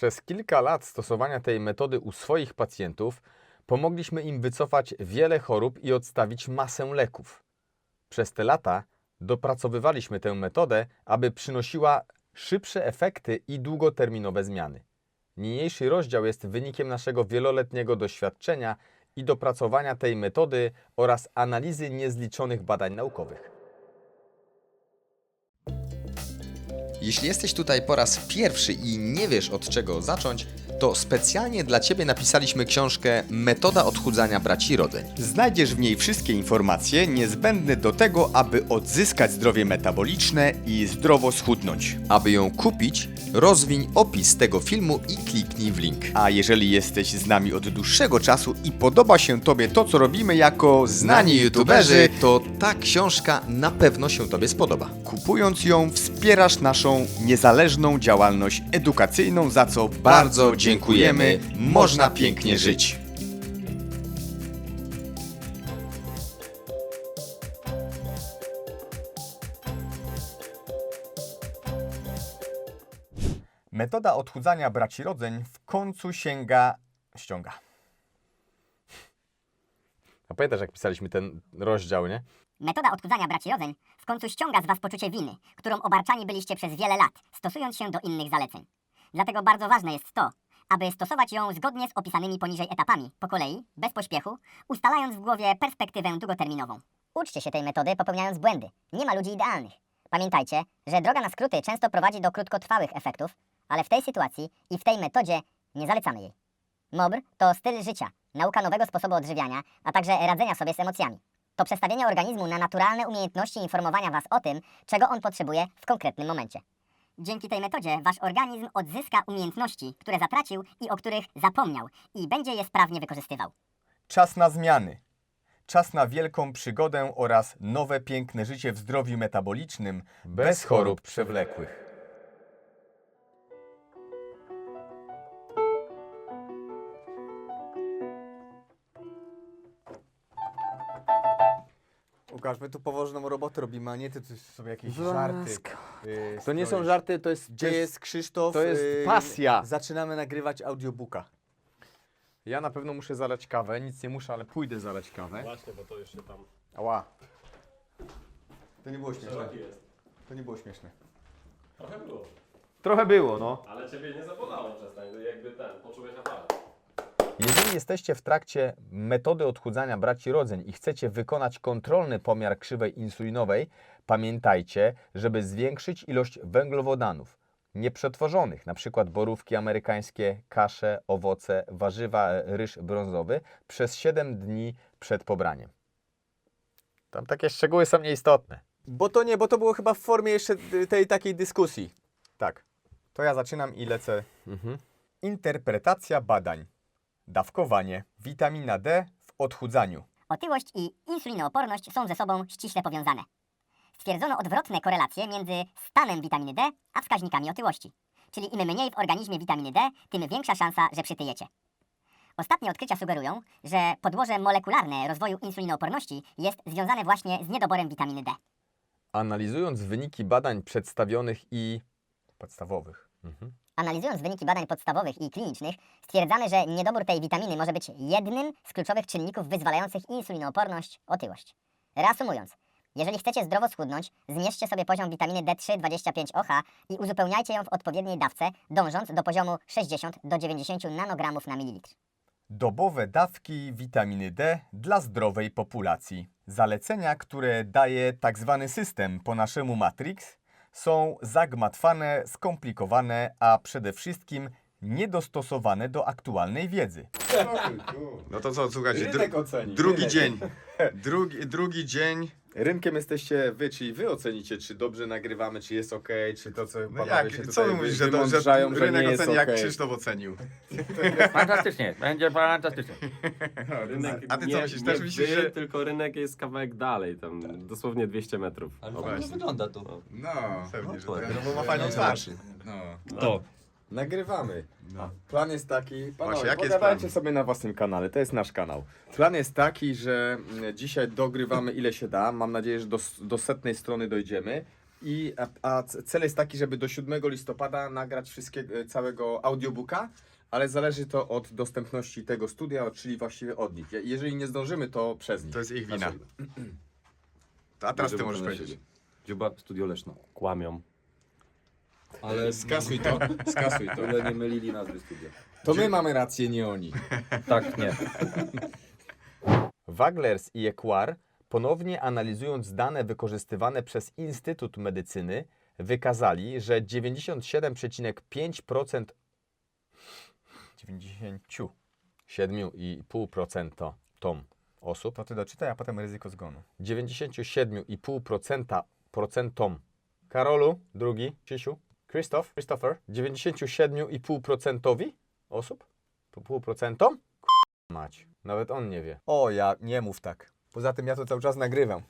Przez kilka lat stosowania tej metody u swoich pacjentów pomogliśmy im wycofać wiele chorób i odstawić masę leków. Przez te lata dopracowywaliśmy tę metodę, aby przynosiła szybsze efekty i długoterminowe zmiany. Niniejszy rozdział jest wynikiem naszego wieloletniego doświadczenia i dopracowania tej metody oraz analizy niezliczonych badań naukowych. Jeśli jesteś tutaj po raz pierwszy i nie wiesz od czego zacząć, to specjalnie dla Ciebie napisaliśmy książkę Metoda odchudzania braci rodzeń. Znajdziesz w niej wszystkie informacje niezbędne do tego, aby odzyskać zdrowie metaboliczne i zdrowo schudnąć. Aby ją kupić, rozwiń opis tego filmu i kliknij w link. A jeżeli jesteś z nami od dłuższego czasu i podoba się Tobie to, co robimy jako Znani youtuberzy, to ta książka na pewno się Tobie spodoba. kupując ją wspierasz naszą niezależną działalność edukacyjną, za co Bardzo dziękujemy. Można pięknie żyć. Metoda odchudzania braci rodzeń w końcu sięga... ściąga. A pamiętasz, jak pisaliśmy ten rozdział, nie? Metoda odchudzania braci rodzeń w końcu ściąga z Was poczucie winy, którą obarczani byliście przez wiele lat, stosując się do innych zaleceń. Dlatego bardzo ważne jest to, aby stosować ją zgodnie z opisanymi poniżej etapami, po kolei, bez pośpiechu, ustalając w głowie perspektywę długoterminową. Uczcie się tej metody popełniając błędy. Nie ma ludzi idealnych. Pamiętajcie, że droga na skróty często prowadzi do krótkotrwałych efektów, ale w tej sytuacji i w tej metodzie nie zalecamy jej. MOBR to styl życia, nauka nowego sposobu odżywiania, a także radzenia sobie z emocjami. To przestawienie organizmu na naturalne umiejętności informowania Was o tym, czego on potrzebuje w konkretnym momencie. Dzięki tej metodzie Wasz organizm odzyska umiejętności, które zatracił i o których zapomniał i będzie je sprawnie wykorzystywał. Czas na zmiany. Czas na wielką przygodę oraz nowe piękne życie w zdrowiu metabolicznym bez chorób przewlekłych. Łukasz, my tu poważną robotę robimy, a nie ty tu sobie jakieś żarty. y, To nie są stroisz. żarty, to jest... Gdzie jest Krzysztof? to jest Y, pasja. Zaczynamy nagrywać audiobooka. Ja na pewno muszę zalać kawę, nic nie muszę, ale pójdę zalać kawę. Właśnie, bo to jeszcze tam Ała. To nie było śmieszne. szeroki jest. To nie było śmieszne. Trochę było. Trochę było, no. Ale ciebie nie zabolało przestań, jakby ten, poczułeś aparat. Jeżeli jesteście w trakcie metody odchudzania braci rodzeń i chcecie wykonać kontrolny pomiar krzywej insulinowej, pamiętajcie, żeby zwiększyć ilość węglowodanów nieprzetworzonych, np. borówki amerykańskie, kasze, owoce, warzywa, e, ryż brązowy przez 7 dni przed pobraniem. Tam takie szczegóły są nieistotne. Bo to nie, bo to było chyba w formie jeszcze y, tej takiej dyskusji. Tak. To ja zaczynam i lecę. Mhm. Interpretacja badań. Dawkowanie. Witamina D w odchudzaniu. Otyłość i insulinooporność są ze sobą ściśle powiązane. Stwierdzono odwrotne korelacje między stanem witaminy D a wskaźnikami otyłości. Czyli im mniej w organizmie witaminy D, tym większa szansa, że przytyjecie. Ostatnie odkrycia sugerują, że podłoże molekularne rozwoju insulinooporności jest związane właśnie z niedoborem witaminy D. Analizując wyniki badań przedstawionych i Podstawowych. mhm. Analizując wyniki badań podstawowych i klinicznych, stwierdzamy, że niedobór tej witaminy może być jednym z kluczowych czynników wyzwalających insulinooporność, otyłość. Reasumując, jeżeli chcecie zdrowo schudnąć, zmierzcie sobie poziom witaminy D3 25OH i uzupełniajcie ją w odpowiedniej dawce, dążąc do poziomu 60 do 90 nanogramów na mililitr. Dobowe dawki witaminy D dla zdrowej populacji. Zalecenia, które daje tak zwany system po naszemu Matrix, są zagmatwane, skomplikowane, a przede wszystkim niedostosowane do aktualnej wiedzy. No to co, słuchajcie, Rynek dru- oceni. drugi Rynek. dzień, drugi, drugi dzień, Rynkiem jesteście wy, czyli wy ocenicie, czy dobrze nagrywamy, czy jest ok, czy to, co no panowie jak, się co tutaj ty mówisz, że, to, że wymądrzają, że rynek nie jest oceni, jak okej. Krzysztof ocenił? Fantastycznie, będzie fantastycznie. Rynek A ty co nie, myślisz? nie Też myślisz, wy, że- tylko rynek jest kawałek dalej, tam dosłownie 200 metrów. Ale fajnie właśnie. wygląda to. No, pewnie, że to- tak. No bo ma fajną twarz. No. To. Nagrywamy. No. Plan jest taki, Właśnie, panowie, pogadajcie plan? sobie na własnym kanale, to jest nasz kanał. Plan jest taki, że mm, dzisiaj dogrywamy ile się da, mam nadzieję, że do, do setnej strony dojdziemy I, a, a c- cel jest taki, żeby do 7 listopada nagrać wszystkiego, całego audiobooka, ale zależy to od dostępności tego studia, czyli właściwie od nich. Je- Jeżeli nie zdążymy, to przez nich. To jest ich wina. Znaczy, A teraz ty możesz powiedzieć. Dziuba, Studio Leszno. Kłamią. Ale skasuj to, skasuj to. Tyle nie mylili nazwy studia. To my mamy rację, nie oni. Tak, nie. Waglers i Equar, ponownie analizując dane wykorzystywane przez Instytut Medycyny, wykazali, że 97,5% 90. 7,5% tom osób, To ty doczytaj, a potem ryzyko zgonu. 97,5% procentom. Karolu, drugi, Krzysiu, Krzysztof, Christopher, 97,5% osób? Pół procentom? Mać, nawet on nie wie. O, ja nie mów tak. Poza tym ja to cały czas nagrywam.